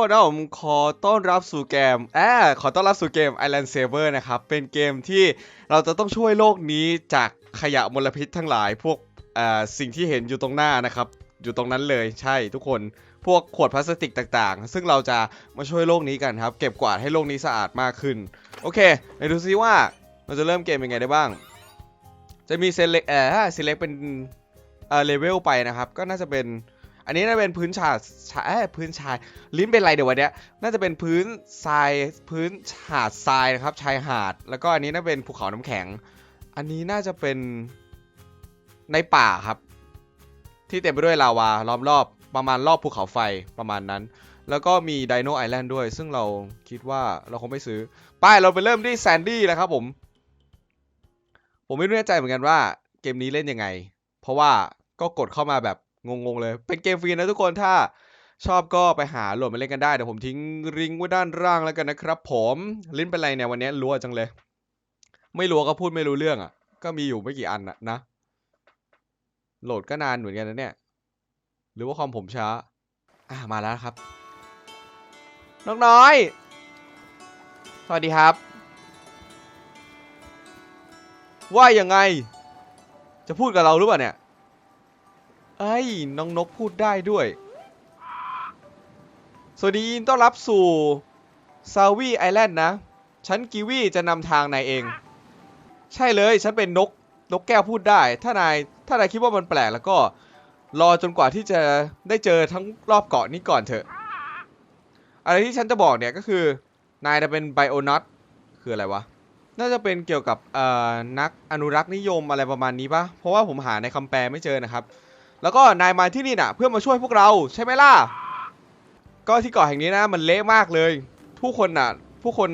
ทุกคนนะผมขอต้อนรับสู่เกมแอขอต้อนรับสู่เกม Island Saver นะครับ เป็นเกมที่เราจะต้องช่วยโลกนี้จากขยะมลพิษทั้งหลายพวกเอ่อสิ่งที่เห็นอยู่ตรงหน้านะครับ อยู่ตรงนั้นเลยใช่ทุกคนพวกขวดพลาสติกต่างๆ ซึ่งเราจะมาช่วยโลกนี้กันครับ เก็บกวาดให้โลกนี้สะอาดมากขึ้น โอเคไปดูซิว่าเราจะเริ่มเกมยังไงได้บ้าง จะมีเซเล็กเอ่อเซเล็กเป็นเอ่อเลเวลไปนะครับ ก็น่าจะเป็น อันนี้น่าจะเป็นพื้นชาดชาเอ้พื้นชาย ลิ้นเป็นไรเดี๋ยววันเนี้ยน่าจะเป็นพื้นทรายพื้นหาดทรายนะครับ ชายหาด แล้วก็อันนี้น่าเป็นภูเขาน้ำแข็ง อันนี้น่าจะเป็นในป่าครับ ที่เต็มไปด้วยลาวาล้อมรอบประมาณรอบภูเขาไฟประมาณนั้น แล้วก็มีไดโนไอแลนด์ด้วย ซึ่งเราคิดว่าเราคงไม่ซื้อไปเราไปเริ่มที่แซนดี้แล้วครับผม ผมไม่แน่ใจเหมือนกันว่าเกมนี้เล่นยังไง เพราะว่าก็กดเข้ามาแบบ งงๆเลย เป็นเกมฟรีนะทุกคนถ้าชอบก็ไปหาโหลดมาเล่นกันได้เดี๋ยวผมทิ้งลิงก์ไว้ด้านล่างแล้วกันนะครับ ผมลิ้นเป็นไรเนี่ยวันนี้รัวจังเลย ไม่รัวก็พูดไม่รู้เรื่องอะ ก็มีอยู่ไม่กี่อันนะนะ โหลดก็นานเหมือนกันนะเนี่ย หรือว่าคอมผมช้า อะมาแล้วครับน้องน้อย สวัสดีครับ ว่ายังไง จะพูดกับเราหรือเปล่าเนี่ย เอ้ยน้องนกพูดได้ด้วย สวัสดียินต้อนรับสู่ซาวีไอแลนด์นะ ฉันกิวีจะนำทางนายเอง ใช่เลย ฉันเป็นนก นกแก้วพูดได้ ถ้านาย ถ้านายคิดว่ามันแปลกแล้วก็ รอจนกว่าที่จะได้เจอทั้งรอบเกาะนี้ก่อนเถอะ อะไรที่ฉันจะบอกเนี่ยก็คือ นายจะเป็นไบโอนัทคืออะไรวะ น่าจะเป็นเกี่ยวกับนักอนุรักษ์นิยมอะไรประมาณนี้ปะเพราะว่าผมหาในคำแปลไม่เจอนะครับ แล้วก็นายมาที่นี่น่ะ เพื่อมาช่วยพวกเราใช่ไหมล่ะ ก็ที่เกาะแห่งนี้นะมันเละมากเลย ผู้คนน่ะ ผู้คน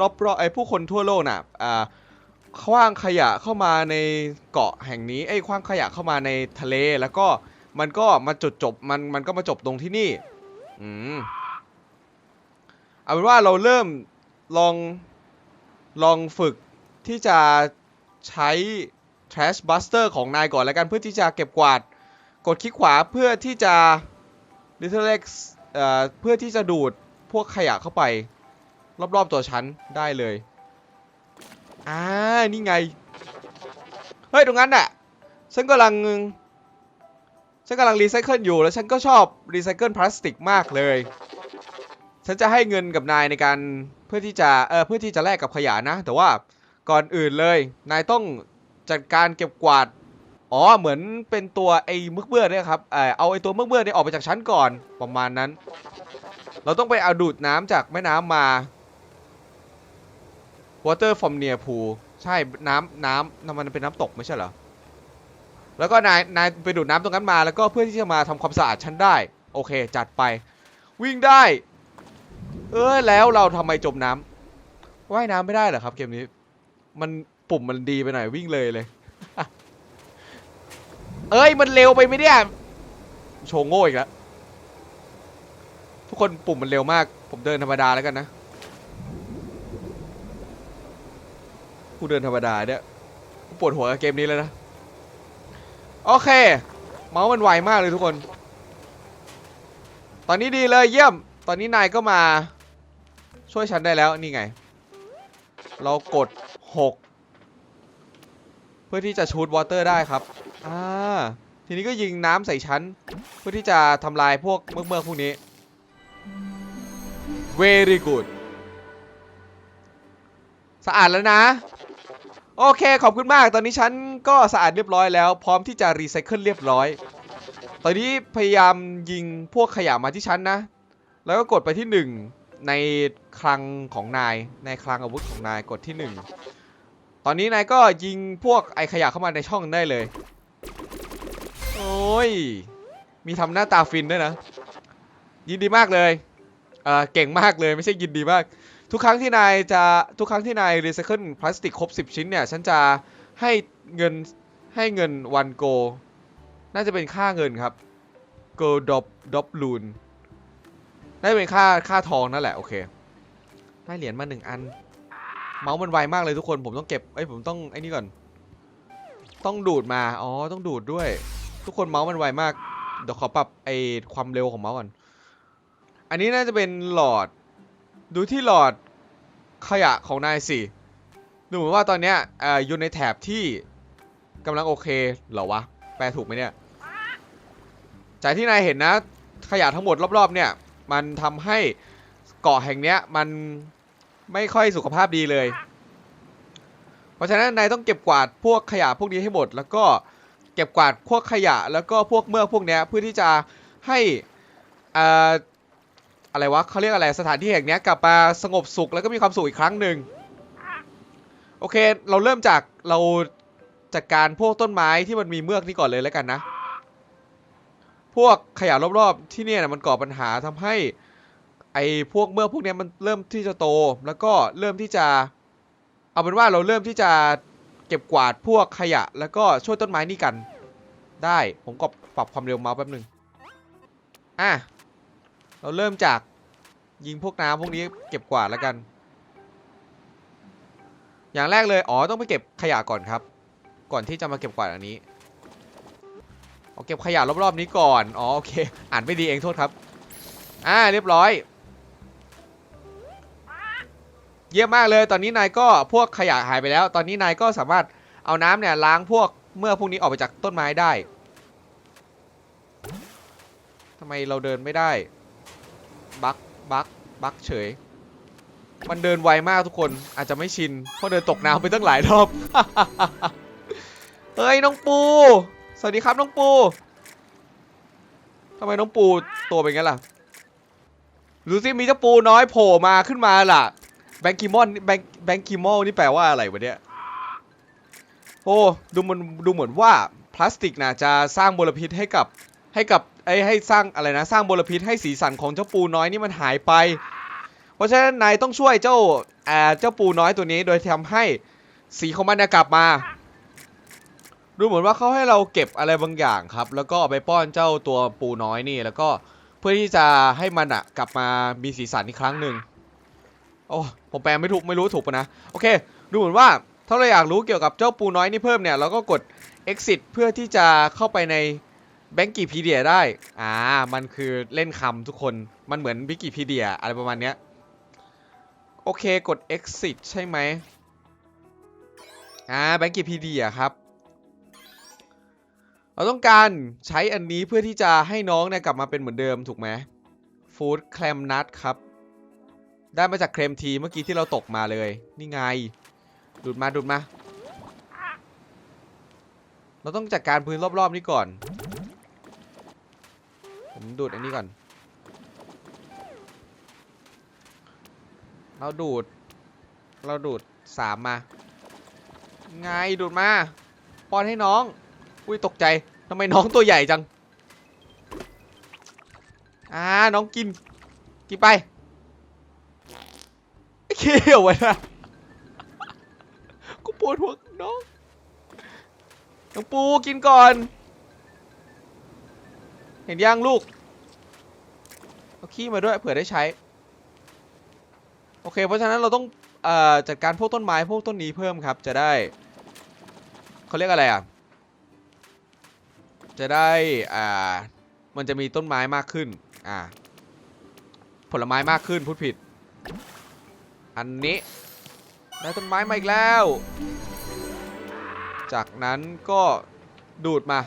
รอบๆไอ้ผู้คนทั่วโลกน่ะอ่าคว้างขยะเข้ามาในเกาะแห่งนี้ไอ้คว้างขยะเข้ามาในทะเลแล้วก็มันก็มาจุดจบมันมันก็มาจบตรงที่นี่อืมเอาเป็นว่าเราเริ่มลองลองฝึกที่จะใช้ trash buster ของนายก่อนแล้วกันเพื่อที่จะเก็บกวาด กดคลิกขวาเพื่อที่จะ little x เอ่อเพื่อที่จะดูดพวกขยะเข้าไป รอบๆตัวฉันได้เลยอ่านี่ไง เฮ้ย ตรงนั้นน่ะ ฉันกำลัง ฉันกำลังรีไซเคิลอยู่ แล้วฉันก็ชอบรีไซเคิลพลาสติกมากเลย ฉันจะให้เงินกับนายในการเพื่อที่จะ เออเพื่อที่จะแลกกับขยะนะ แต่ว่าก่อนอื่นเลย นายต้องจัดการเก็บกวาด อ๋อเหมือนเป็นตัวไอ้มึกเบื่อเนี่ยครับเออเอาไอ้ตัวมึกเบื่อเนี่ยออกไปจากชั้นก่อนประมาณนั้น เราต้องไปเอาดูดน้ำจากแม่น้ำมา water from near pool ใช่น้ำน้ำน้ำมันเป็นน้ำตกไม่ใช่เหรอแล้วก็นายนายไปดูดน้ำตรงนั้นมาแล้วก็เพื่อที่จะมาทำความสะอาดชั้นได้ โอเค จัดไป วิ่งได้ เออแล้วเราทำไมจมน้ำว่ายน้ำไม่ได้เหรอครับเกมนี้ มันปุ่มมันดีไปหน่อยวิ่งเลยเลย เอ้ยมันเร็วไปไหมเนี่ยโชว์โง่อีกแล้วทุกคนปุ่มมันเร็วมาก ผมเดินธรรมดาแล้วกันนะกูเดินธรรมดาเนี่ยกูปวดหัวกับเกมนี้เลยนะ โอเค เมาส์มันไวมากเลยทุกคน ตอนนี้ดีเลยเยี่ยม ตอนนี้นายก็มา ช่วยฉันได้แล้วนี่ไง เรากด 6 เพื่อที่จะชูดวอเตอร์ได้ครับ อ่า ทีนี้ก็ยิงน้ำใส่ชั้น เพื่อที่จะทำลายพวกเมือกเมือกๆพวกนี้ very good สะอาดแล้วนะ โอเคขอบคุณมาก ตอนนี้ฉันก็สะอาดเรียบร้อยแล้ว พร้อมที่จะรีไซเคิลเรียบร้อย ตอนนี้พยายามยิงพวกขยะมาที่ฉันนะ แล้วก็กดไปที่ 1 ในคลังของนาย ในคลังอาวุธของนายกดที่ 1 ตอนนี้นายก็ยิงพวกไอขยะเข้ามาในช่องได้เลย โอ้ย มีทำหน้าตาฟินด้วยนะ ยินดีมากเลยเออเก่งมากเลยไม่ใช่ยินดีมาก ทุกครั้งที่นายจะทุกครั้งที่นายรีไซเคิลพลาสติกครบ 10 ชิ้นเนี่ย ฉันจะให้เงินให้เงินวันโก น่าจะเป็นค่าเงินครับ go dop dop loon น่าจะเป็นค่าค่าทองนั่นแหละโอเค ได้เหรียญมาหนึ่งอัน เมาส์มันไวมากเลยทุกคนผมต้องเก็บเอ้ยผมต้องไอ้นี่ก่อน ต้องดูดมา อ๋อ ต้องดูดด้วย ทุกคนเมาส์มันไวมาก เดี๋ยวขอปรับไอความเร็วของเมาส์ก่อน อันนี้น่าจะเป็นหลอด ดูที่หลอดขยะของนายสิ ดูเหมือนว่าตอนเนี้ยอออยู่ในแถบที่กำลังโอเคเหรอวะ แปลถูกไหมเนี่ย จากที่นายเห็นนะ ขยะทั้งหมดรอบๆ เนี่ย มันทำให้เกาะแห่งเนี้ยมันไม่ค่อยสุขภาพดีเลย เพราะฉะนั้นนายต้องเก็บกวาดพวกขยะพวกนี้ให้หมด แล้วก็เก็บกวาดพวกขยะแล้วก็พวกเมือกพวกนี้เพื่อที่จะให้อ่าอะไรวะเขาเรียกอะไรสถานที่แห่งนี้กลับมาสงบสุขแล้วก็มีความสุขอีกครั้งหนึ่งโอเค เราเริ่มจากเราจัดการพวกต้นไม้ที่มันมีเมือกนี่ก่อนเลยแล้วกันนะ พวกขยะรอบๆที่เนี่ยนะมันก่อปัญหาทำให้ไอ้พวกเมือกพวกนี้มันเริ่มที่จะโต แล้วก็เริ่มที่จะ เอาเป็นว่าเราเริ่มที่จะเก็บกวาดพวกขยะ แล้วก็ช่วยต้นไม้นี่กัน ได้ผมก็ปรับความเร็วเมาส์แป๊บหนึงอะเราเริ่มจากยิงพวกน้ำพวกนี้เก็บกวาดแล้วกัน อย่างแรกเลยอ๋อต้องไปเก็บขยะก่อนครับ ก่อนที่จะมาเก็บกวาดอันนี้เอาเก็บขยะรอบๆนี้ก่อน อ๋อโอเค อ่านไม่ดีเองโทษครับ อ่าเรียบร้อย เยี่ยมมากเลยตอนนี้นายก็พวกขยะหายไปแล้ว ตอนนี้นายก็สามารถเอาน้ำเนี่ยล้างพวกเมื่อพวกนี้ออกไปจากต้นไม้ได้ทำไมเราเดินไม่ได้บักบักบักเฉย มันเดินไวมากทุกคนอาจจะไม่ชินเพราะเดินตกน้ำไปตั้งหลายรอบเฮ้ยน้องปู สวัสดีครับน้องปูทำไมน้องปูตัวเป็นงั้นล่ะดูสิมีเจ้าปูน้อยโผล่มาขึ้นมาล่ะ แบงกิมอนแบงแบงกิมอลนี่แปลว่าอะไรวะเนี่ย โอ้ดูมันดูเหมือนว่าพลาสติกนะจะสร้างมลพิษให้กับให้กับไอ้ให้สร้างอะไรนะ สร้างมลพิษให้สีสันของเจ้าปูน้อยนี่มันหายไป เพราะฉะนั้นนายต้องช่วยเจ้าอ่าเจ้าปูน้อยตัวนี้โดยทำให้สีของมันกลับมา ดูเหมือนว่าเขาให้เราเก็บอะไรบางอย่างครับ แล้วก็ไปป้อนเจ้าตัวปูน้อยนี่ แล้วก็เพื่อที่จะให้มันอะกลับมามีสีสันอีกครั้งหนึ่ง โอ้ผมแปลไม่ถูกไม่รู้ถูกปะนะ โอเค ดูเหมือนว่าถ้าเราอยากรู้เกี่ยวกับเจ้าปูน้อยนี่เพิ่มเนี่ย เราก็กด exit เพื่อที่จะเข้าไปใน b บงกีพีเดียได้ อ่า มันคือเล่นคำทุกคน มันเหมือนวิกิพีเดียอะไรประมาณเนี้ย โอเค กด exit ใช่ไหมอ่า b บงกีพีเดียครับ เราต้องการใช้อันนี้เพื่อที่จะให้น้องเนี่ยกลับมาเป็นเหมือนเดิมถูกไหม Food Clam Nut ครับ ได้มาจากเครมทีเมื่อกี้ที่เราตกมาเลย นี่ไง ดูดมาดูดมา เราต้องจัดการพื้นรอบๆนี้ก่อน ผมดูดอันนี้ก่อน เราดูด เราดูดสามมา ไงดูดมาป้อนให้น้อง อุ้ยตกใจทำไมน้องตัวใหญ่จัง อ่า น้องกิน กินไป เขี้ยวไว้นะกูปวดหัวน้องน้องปูกินก่อน เห็นยังลูก เอาขี้มาด้วยเผื่อได้ใช้ โอเค เพราะฉะนั้นเราต้องอจัดการพวกต้นไม้พวกต้นนี้เพิ่มครับ จะได้เขาเรียกอะไรอะ จะได้อ่ามันจะมีต้นไม้มากขึ้น อ่า ผลไม้มากขึ้นพูดผิด อันนี้ได้ต้นไม้มาอีกแล้ว จากนั้นก็ดูดมา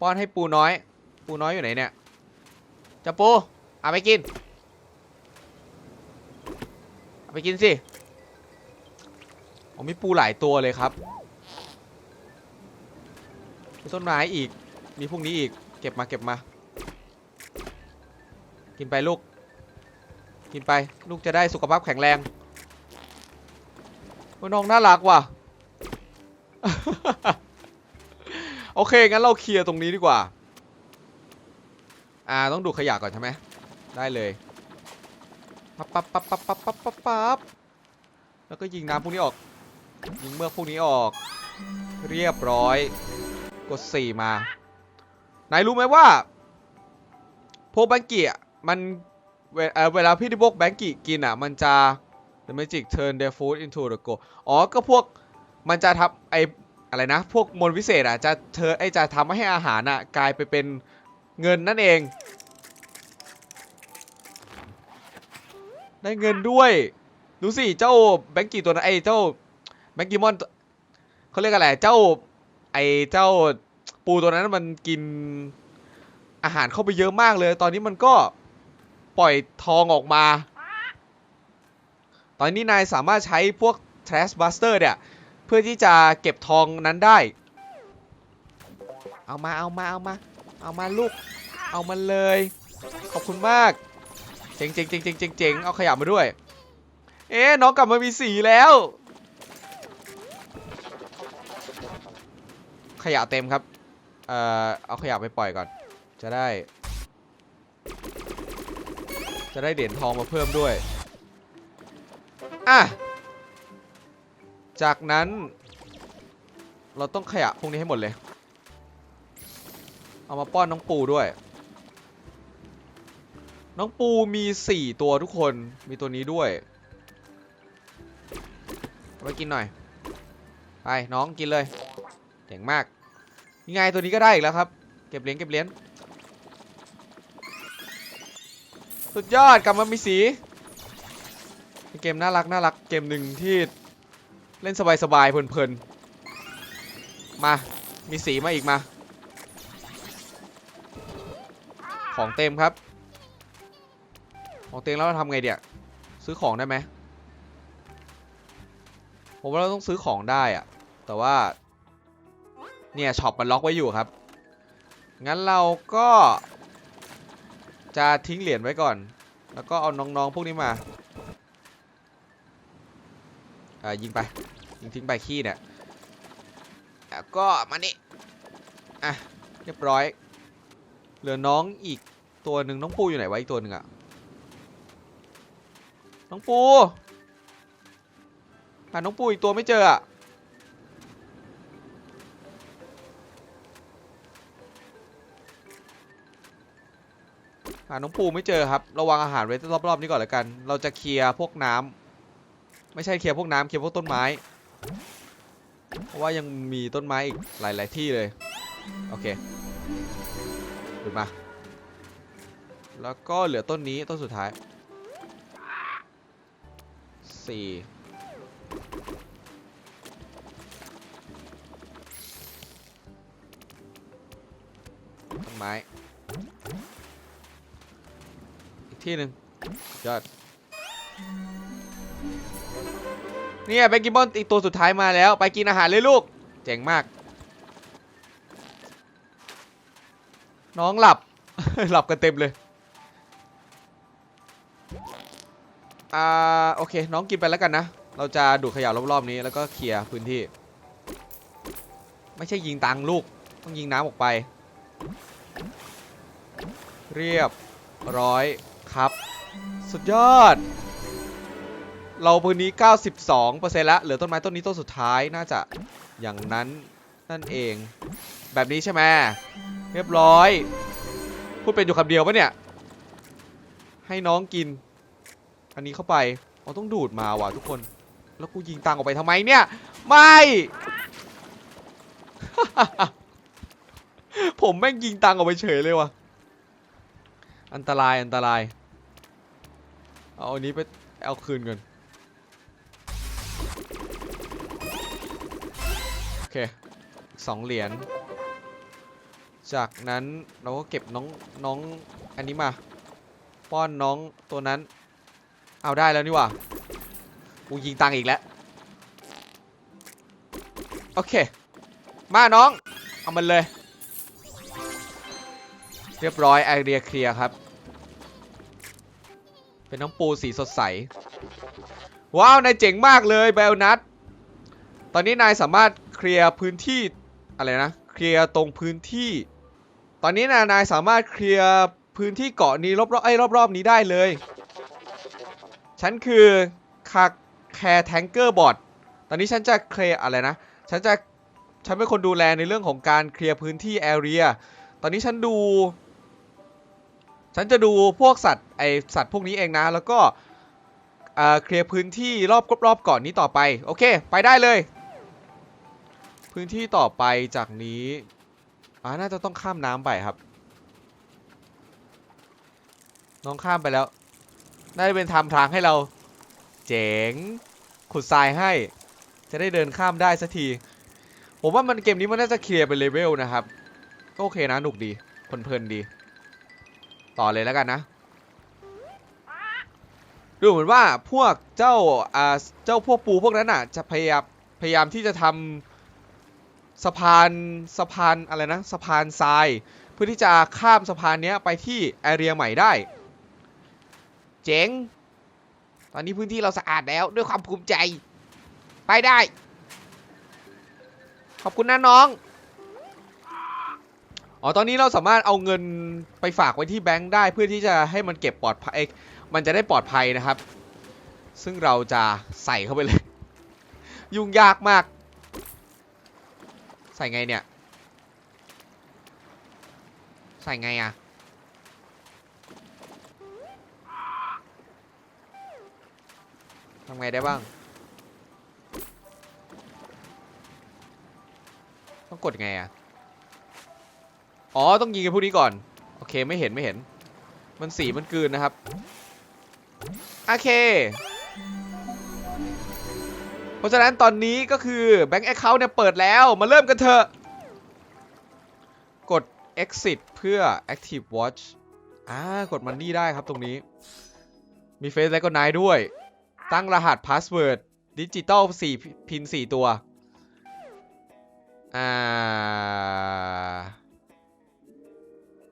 ป้อนให้ปูน้อย ปูน้อยอยู่ไหนเนี่ยจะปูเอาไปกินเอาไปกินสิผมมีปูหลายตัวเลยครับมีต้นไม้อีก มีพวกนี้อีก เก็บมาเก็บมา กินไปลูก กินไปลูกจะได้สุขภาพแข็งแรงน้องน่ารักว่ะ โอเค งั้นเราเคลียร์ตรงนี้ดีกว่า อ่า ต้องดูขยะก่อนใช่ไหม ได้เลย ปั๊บปั๊บปั๊บปั๊บปั๊บปั๊บปั๊บปั๊บแล้วก็ยิงน้ำพวกนี้ออก ยิงเมือกพวกนี้ออก เรียบร้อย กด 4 มานายรู้ไหมว่า โพวกแบงกี้อะมัน เวลเวลาพี่ดิบกแบงกิกินอะ มันจะ The Magic Turn Their Food into the Gold อ๋อ ก็พวกมันจะทำไออะไรนะ พวกมนวิเศษอะ จะเธอไอจะทำให้อาหารอะ กลายไปเป็นเงินนั่นเอง ได้เงินด้วย ดูสิ เจ้าแบงกี้ตัวนั้นไอเจ้าแบงกิมอนเขาเรียกอะไร เจ้า ไอเจ้าปูตัวนั้นมันกินอาหารเข้าไปเยอะมากเลย ตอนนี้มันก็ ปล่อยทองออกมา ตอนนี้นายสามารถใช้พวก Trash Buster เนี่ย เพื่อที่จะเก็บทองนั้นได้ เอามาเอามาเอามา เอามาลูก เอามาเลย ขอบคุณมากเจ๋งเจ๋งเจ๋งเจ๋งเจ๋งเจ๋งเอาขยะมาด้วย เอ๊ะน้องกลับมามีสีแล้ว ขยะเต็มครับ เอ่อ เอาขยะไปปล่อยก่อน จะได้ จะได้เหรียญทองมาเพิ่มด้วย อะ จากนั้น เราต้องขยะพวกนี้ให้หมดเลย เอามาป้อนน้องปูด้วย น้องปูมี 4 ตัวทุกคน มีตัวนี้ด้วยเอาไปกินหน่อย ไปน้องกินเลย เจ๋งมากยังไงตัวนี้ก็ได้อีกแล้วครับ เก็บเหรียญเก็บเหรียญ สุดยอดกลับมามีสีเกมน่ารักน่ารักเกมหนึ่งที่เล่นสบายๆเพลินๆ มา มีสีมาอีกมา ของเต็มครับ ของเต็มแล้วเราทำไงเดี๋ยซื้อของได้ไหมผมว่าเราต้องซื้อของได้อะแต่ว่า เนี่ยช็อปมันล็อกไว้อยู่ครับ งั้นเราก็ จะทิ้งเหรียญไว้ก่อน แล้วก็เอาน้องๆพวกนี้มาอ่ายิงไป ยิงทิ้งไปขี้เนี่ยแล้วก็มานี่อะเรียบร้อย เหลือน้องอีกตัวหนึ่งน้องปูอยู่ไหนวะอีกตัวหนึ่งอะน้องปูหาน้องปูอีกตัวไม่เจออะาน้องปูไม่เจอครับ ระวังอาหารไว้รอบๆนี้ก่อนละกัน เราจะเคลียร์พวกน้ำไม่ใช่เคลียร์พวกน้ำเคลียร์พวกต้นไม้ เพราะว่ายังมีต้นไม้อีกหลาย ๆ ที่เลย โอเคดูดมา แล้วก็เหลือต้นนี้ต้นสุดท้ายสี่ต้นไม้ ที่หนึ่งยอดเนี่ยแบงกิบอนอีกตัวสุดท้ายมาแล้ว ไปกินอาหารเลยลูก เจ๋งมาก น้องหลับ หลับกันเต็มเลย อ่า โอเค น้องกินไปแล้วกันนะ เราจะดูดขยะรอบๆนี้แล้วก็เคลียร์พื้นที่ ไม่ใช่ยิงตังลูก ต้องยิงน้ำออกไป เรียบร้อย ครับ สุดยอด เราพื้นนี้ 92%แล้วเหลือต้นไม้ต้นนี้ต้นสุดท้ายน่าจะอย่างนั้นนั่นเอง แบบนี้ใช่ไหมเรียบร้อย พูดเป็นอยู่คำเดียวปะเนี่ย ให้น้องกิน อันนี้เข้าไปเราต้องดูดมาว่ะทุกคน แล้วกูยิงตังออกไปทำไมเนี่ย ไม่ ผมแม่งยิงตังออกไปเฉยเลยว่ะ อันตรายอันตราย เอาอันนี้ไปเอาคืนก่อนโอเคสองเหรียญจากนั้นเราก็เก็บน้องน้องอันนี้มา ป้อนน้องตัวนั้น เอาได้แล้วนี่ว่ากูยิงตังอีกแล้ว โอเค มาน้อง เอามันเลย เรียบร้อยไอเดียเคลียร์ครับ เป็นน้องปูสีสดใส ว้าว นายเจ๋งมากเลยเบลนัทตอนนี้นายสามารถเคลียร์พื้นที่อะไรนะ เคลียร์ตรงพื้นที่ ตอนนี้นะนายสามารถเคลียร์พื้นที่เกาะนี้รอบๆไอ้รอบๆนี้ได้เลย ฉันคือคาแคร์แทงเกอร์บอทตอนนี้ฉันจะเคลียร์อะไรนะ ฉันจะฉันเป็นคนดูแลในเรื่องของการเคลียร์พื้นที่แอเรีย ตอนนี้ฉันดู ฉันจะดูพวกสัตว์ไอสัตว์พวกนี้เองนะ แล้วก็เคลียร์พื้นที่รอบรอบกาะนี้ต่อไป โอเค ไปได้เลย พื้นที่ต่อไปจากนี้อ่าน่าจะต้องข้ามน้ำไปครับ น้องข้ามไปแล้วได้เป็นทำทางให้เรา เจ๋ง ขุดทรายให้ จะได้เดินข้ามได้สักที ผมว่ามันเกมนี้มันน่าจะเคลียร์เป็นเลเวลนะครับ ก็โอเคนะหนุกดีเพลินๆดี ต่อเลยแล้วกันนะ ดูเหมือนว่าพวกเจ้าอ่าเจ้าพวกปูพวกนั้นอะ จะพยายามพยายามที่จะทำสะพานสะพานอะไรนะสะพานทราย เพื่อที่จะข้ามสะพานเนี้ยไปที่แอเรียใหม่ได้ เจ๋ง ตอนนี้พื้นที่เราสะอาดแล้วด้วยความภูมิใจ ไปได้ ขอบคุณนะน้อง อ๋อ ตอนนี้เราสามารถเอาเงินไปฝากไว้ที่แบงค์ได้เพื่อที่จะให้มันเก็บปลอดภัย มันจะได้ปลอดภัยนะครับ ซึ่งเราจะใส่เข้าไปเลย ยุ่งยากมาก ใส่ไงเนี่ย ใส่ไงอะทำไงได้บ้าง ต้องกดไงอะ อ๋อ ต้องยิงกันพวกนี้ก่อน โอเคไม่เห็นไม่เห็น มันสีมันกลืนนะครับ โอเค เพราะฉะนั้นตอนนี้ก็คือ Bank Account เนี่ยเปิดแล้ว มาเริ่มกันเถอะ กด exit เพื่อ active watch อ่ากดมันนี่ได้ครับตรงนี้ มี face recognize ด้วย ตั้งรหัส password ดิจิตอล4พิน 4 ตัว อ่า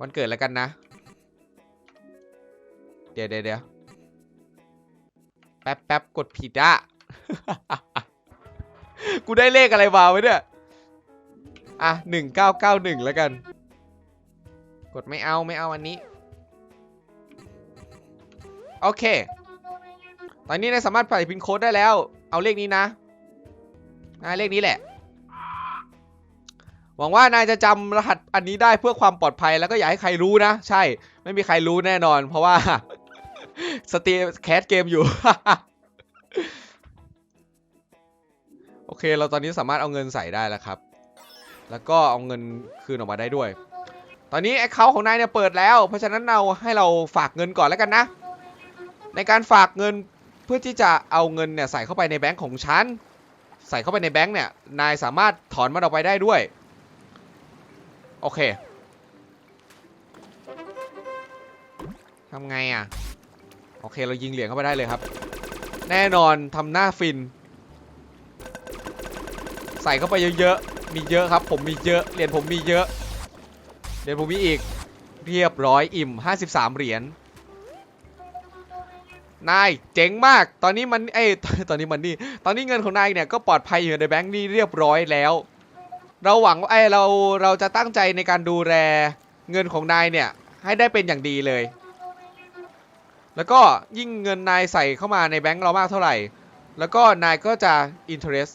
วันเกิดแล้วกันนะเดี๋ยวเดี๋ยวเดี๋ยวแป๊บแป๊บกดผิดอะกูได้เลขอะไรมาไว้เนี่ย อะหนึ่งเก้าเก้าหนึ่งแล้วกัน กดไม่เอาไม่เอาอันนี้ โอเค ตอนนี้นายสามารถใส่พินโค้ดได้แล้ว เอาเลขนี้นะอ่าเลขนี้แหละ หวังว่านายจะจำรหัสอันนี้ได้เพื่อความปลอดภัยแล้วก็อย่าให้ใครรู้นะ ใช่ ไม่มีใครรู้แน่นอน เพราะว่าสตรีแคสเกมอยู่ โอเค เราตอนนี้สามารถเอาเงินใส่ได้แล้วครับ แล้วก็เอาเงินคืนออกมาได้ด้วย ตอนนี้แอคเคาท์ของนายเนี่ยเปิดแล้ว เพราะฉะนั้นเราให้เราฝากเงินก่อนแล้วกันนะ ในการฝากเงินเพื่อที่จะเอาเงินเนี่ยใส่เข้าไปในแบงก์ของฉัน ใส่เข้าไปในแบงก์เนี่ย นายสามารถถอนมันออกไปได้ด้วย โอเคทำไงอะ โอเคเรายิงเหรียญเข้าไปได้เลยครับ แน่นอนทำหน้าฟิน ใส่เข้าไปเยอะๆ มีเยอะครับ ผมมีเยอะเหรียญผมมีเยอะเหรียญผมมีอีกเรียบร้อยอิ่ม 53 เหรียญนายเจ๋งมาก ตอนนี้มันเอ้ตอนนี้มันนี่ ตอนนี้เงินของนายเนี่ยก็ปลอดภัยอยู่ในแบงค์นี่เรียบร้อยแล้ว เราหวังว่าไอเราเราจะตั้งใจในการดูแลเงินของนายเนี่ย ให้ได้เป็นอย่างดีเลย แล้วก็ยิ่งเงินนายใส่เข้ามาในแบงค์เรามากเท่าไหร่ แล้วก็นายก็จะ interest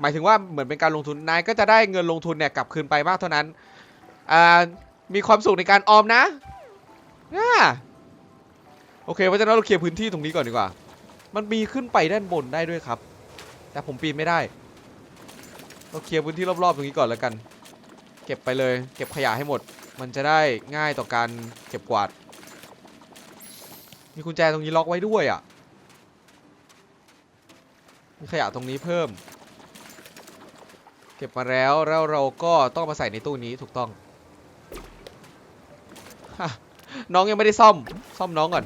หมายถึงว่าเหมือนเป็นการลงทุนนายก็จะได้เงินลงทุนเนี่ยกลับคืนไปมากเท่านั้นอ่ามีความสุขในการออมนะอ่าโอเคเพราะฉะนั้นเราเคลียร์พื้นที่ตรงนี้ก่อนดีกว่า มันมีขึ้นไปด้านบนได้ด้วยครับ แต่ผมปีนไม่ได้ เราเคลียร์พื้นที่รอบๆตรงนี้ก่อนแล้วกัน เก็บไปเลย เก็บขยะให้หมด มันจะได้ง่ายต่อการเก็บกวาด มีกุญแจตรงนี้ล็อกไว้ด้วยอะ มีขยะตรงนี้เพิ่ม เก็บมาแล้วแล้วเราก็ต้องมาใส่ในตู้นี้ถูกต้อง น้องยังไม่ได้ซ่อม ซ่อมน้องก่อน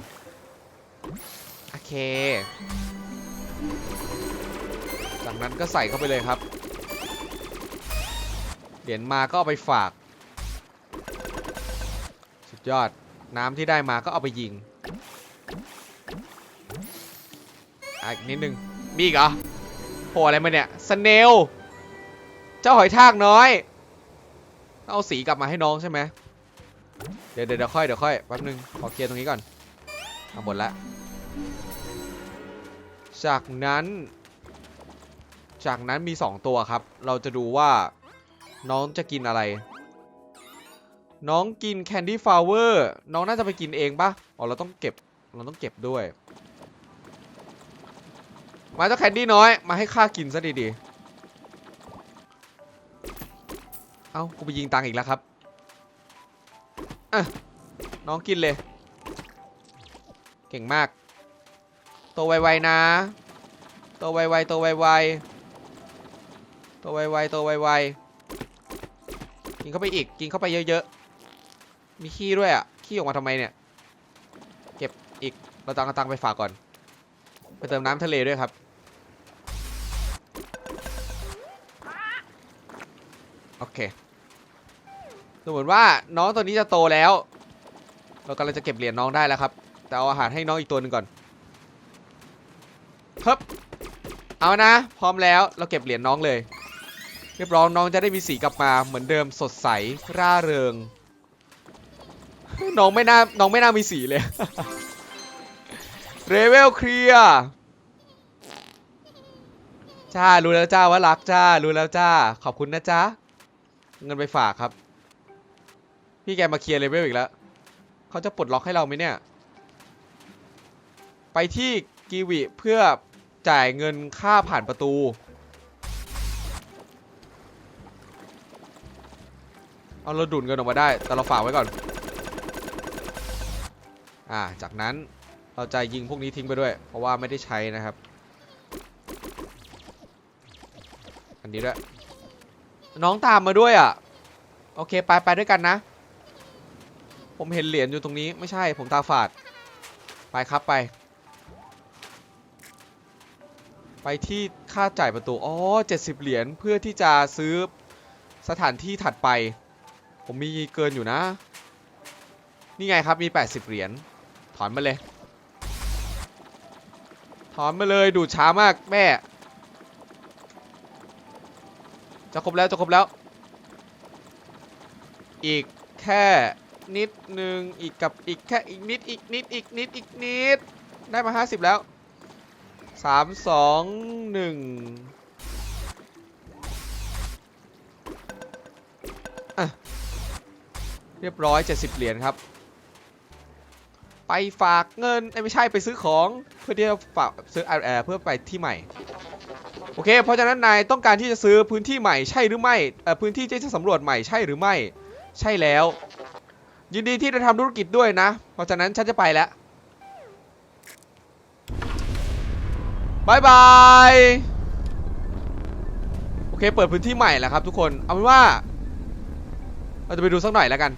โอเค จากนั้นก็ใส่เข้าไปเลยครับ เหรียญมาก็เอาไปฝาก สุดยอดน้ำที่ได้มาก็เอาไปยิงอีกนิดนึงมีอีกเหรอโผล่อะไรมาเนี่ยสเนล เจ้าหอยทากน้อย เอาสีกลับมาให้น้องใช่ไหมเดี๋ยวเดี๋ยวเดี๋ยวค่อยเดี๋ยวค่อยแป๊บนึงขอเคลียร์ตรงนี้ก่อนเอาหมดละจากนั้น จากนั้นมี 2 ตัวครับ เราจะดูว่า น้องจะกินอะไร น้องกินแคนดี้ฟลาวเวอร์น้องน่าจะไปกินเองปะอ๋อเราต้องเก็บเราต้องเก็บด้วย มาเจ้าแคนดี้น้อยมาให้ข้ากินซะดีๆ เอ้ากูไปยิงตังอีกแล้วครับอะน้องกินเลย เก่งมาก โตวไวๆนะ โตวไวๆโตวไวๆโตวไวๆโตวไวๆ กินเข้าไปอีก กินเข้าไปเยอะๆ มีขี้ด้วยอะ ขี้ออกมาทำไมเนี่ย เก็บอีก เราตังเอาตังค์ไปฝากก่อน ไปเติมน้ำทะเลด้วยครับ โอเคดูเหมือนว่าน้องตัวนี้จะโตแล้ว เรากำลังจะเก็บเหรียญน้องได้แล้วครับ แต่เอาอาหารให้น้องอีกตัวหนึ่งก่อนครับเอานะ พร้อมแล้ว เราเก็บเหรียญน้องเลย เรียบร้อยน้องจะได้มีสีกลับมาเหมือนเดิมสดใสร่าเริง น้องไม่น่าน้องไม่น่ามีสีเลยเรเวลเคลียร์จ้ารู้แล้วจ้าว่ารักจ้ารู้แล้วจ้า ขอบคุณนะจ้าเงินไปฝากครับ พี่แกมาเคลียร์เลเวลอีกแล้วเขาจะปลดล็อกให้เราไหมเนี่ย ไปที่กีวิเพื่อจ่ายเงินค่าผ่านประตู เอาเราดุนเงินออกมาได้ แต่เราฝากไว้ก่อน อ่า จากนั้นเราจะยิงพวกนี้ทิ้งไปด้วย เพราะว่าไม่ได้ใช้นะครับ อันนี้ด้วย น้องตามมาด้วยอะ โอเค ไปไปด้วยกันนะ ผมเห็นเหรียญอยู่ตรงนี้ ไม่ใช่ ผมตาฝาด ไปครับไป ไปที่ค่าจ่ายประตู อ๋อ 70 เหรียญเพื่อที่จะซื้อสถานที่ถัดไป ผมมีเกินอยู่นะ นี่ไงครับมี 80 เหรียญ ถอนมาเลย ถอนมาเลยดูช้ามากแม่ จะครบแล้วจะครบแล้ว อีกแค่นิดนึง อีกกับอีกแค่อีกนิดอีกนิดอีกนิดอีกนิด ได้มา 50 แล้ว 3 2 1อะ เรียบร้อย 70 เหรียญครับ ไปฝากเงินไม่ใช่ไปซื้อของเพื่อที่จะฝากซื้อแอร์เพื่อไปที่ใหม่ โอเค เพราะฉะนั้นนายต้องการที่จะซื้อพื้นที่ใหม่ใช่หรือไม่พื้นที่ที่จะสำรวจใหม่ใช่หรือไม่ ใช่แล้ว ยินดีที่ได้ทำธุรกิจด้วยนะ เพราะฉะนั้นฉันจะไปแล้วบายบายโอเคเปิดพื้นที่ใหม่แล้วครับทุกคนเอาเป็นว่าเราจะไปดูสักหน่อยแล้วกัน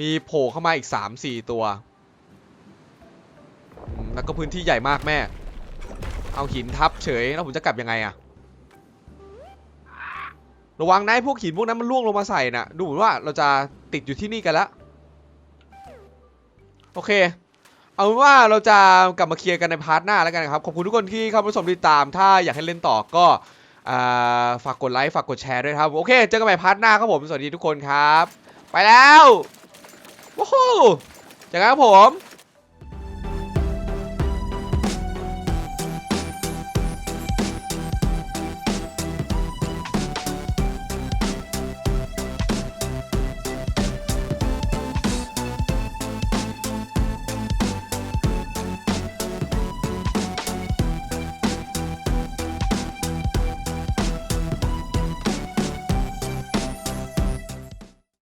มีโผล่เข้ามาอีก 3-4 ตัว แล้วก็พื้นที่ใหญ่มากแม่ เอาหินทับเฉย แล้วผมจะกลับยังไงอะระวังนะพวกหินพวกนั้นมันล่วงลงมาใส่น่ะ ดูเหมือนว่าเราจะติดอยู่ที่นี่กันแล้วโอเค เอาเป็นว่าเราจะกลับมาเคลียร์กันในพาร์ทหน้าแล้วกันนะครับ ขอบคุณทุกคนที่เข้ามาชมติดตาม ถ้าอยากให้เล่นต่อก็ฝากกดไลค์ ฝากกดแชร์ด้วยครับ โอเค เจอกันใหม่พาร์ทหน้าครับผม สวัสดีทุกคนครับ ไปแล้ว ว้าวจากครับผม